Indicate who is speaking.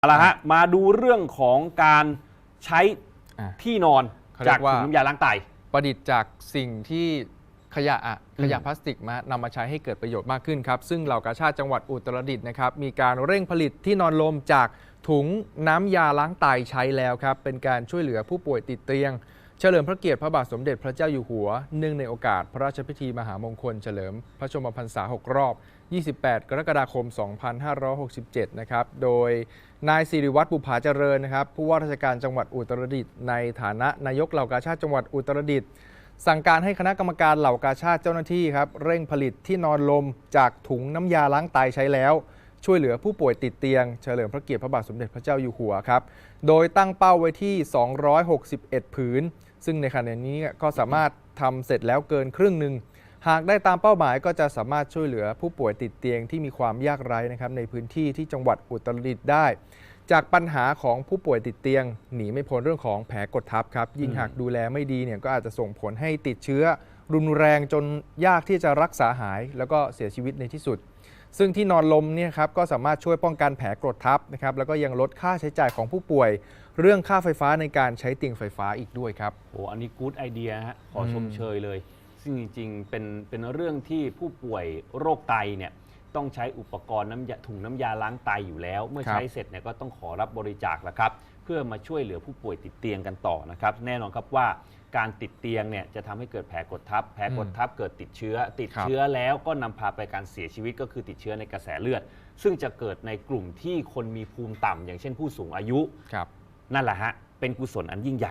Speaker 1: เอาละฮะมาดูเรื่องของการใช้
Speaker 2: อะ
Speaker 1: ที่นอน
Speaker 2: เขาเรี
Speaker 1: จาก
Speaker 2: ยกว่า
Speaker 1: ถุงน้ำยาล้างไต
Speaker 2: ประดิษฐ์จากสิ่งที่ขยะอะ
Speaker 1: อืม
Speaker 2: ขยะพลาสติกมานำมาใช้ให้เกิดประโยชน์มากขึ้นครับ ซึ่งเหล่ากาชาติจังหวัดอุตรดิตถ์นะครับมีการเร่งผลิตที่นอนลมจากถุงน้ำยาล้างไตใช้แล้วครับ เป็นการช่วยเหลือผู้ป่วยติดเตียง เฉลิมพระเกียรติพระบาทสมเด็จพระเจ้าอยู่หัว เนื่องในโอกาสพระราชพิธีมหามงคล เฉลิมพระชนมพรรษา 6 รอบ 28 กรกฎาคม 2567 นะครับ โดยนายสิริวัตรบุภาเจริญนะครับ ผู้ว่าราชการจังหวัดอุตรดิตถ์ในฐานะนายกเหล่ากาชาติจังหวัดอุตรดิตถ์สั่งการให้คณะกรรมการเหล่ากาชาติเจ้าหน้าที่ครับเร่งผลิตที่นอนลมจากถุงน้ำยาล้างไตใช้แล้วช่วยเหลือผู้ป่วยติดเตียง เฉลิมพระเกียรติพระบาทสมเด็จพระเจ้าอยู่หัวครับ โดยตั้งเป้าไว้ที่ 261 ผืน ซึ่งในขณะนี้ก็สามารถทำเสร็จแล้วเกินครึ่งหนึ่งหากได้ตามเป้าหมายก็จะสามารถช่วยเหลือผู้ป่วยติดเตียงที่มีความยากไร้นะครับในพื้นที่ที่จังหวัดอุตรดิตถ์ได้ จากปัญหาของผู้ป่วยติดเตียง หนีไม่พ้นเรื่องของแผลกดทับครับ ยิ่งหากดูแลไม่ดีเนี่ยก็อาจจะส่งผลให้ติดเชื้อ รุนแรงจนยากที่จะรักษาหาย แล้วก็เสียชีวิตในที่สุด ซึ่งที่นอนลมเนี่ยครับก็สามารถช่วยป้องกันแผลกดทับนะครับแล้วก็ยังลดค่าใช้จ่ายของผู้ป่วย เรื่องค่าไฟฟ้าในการใช้เตียงไฟฟ้าอีกด้วยครับ
Speaker 1: โอ้อันนี้กู๊ดไอเดียฮะขอ
Speaker 2: อืม
Speaker 1: ชมเชยเลย ซึ่งจริงๆเป็นเป็นเรื่องที่ผู้ป่วยโรคไตเนี่ยต้องใช้อุปกรณ์น้ำยาถุงน้ำยาล้างไตอยู่แล้ว เมื่อใช้เสร็จเนี่ยก็ต้องขอรับบริจาคแล้วครับ เพื่อมาช่วยเหลือผู้ป่วยติดเตียงกันต่อนะครับ แน่นอนครับว่า การติดเตียงเนี่ยจะทำให้เกิดแผลกดทับ แผลกดทับเกิดติดเชื้อ ติด
Speaker 2: ครับ
Speaker 1: เชื้อแล้วก็นำพาไปการเสียชีวิตก็คือติดเชื้อในกระแสเลือด ซึ่งจะเกิดในกลุ่มที่คนมีภูมิต่ำอย่างเช่นผู้สูงอายุ
Speaker 2: ครับ
Speaker 1: นั่นแหละฮะเป็นกุศลอันยิ่งใหญ่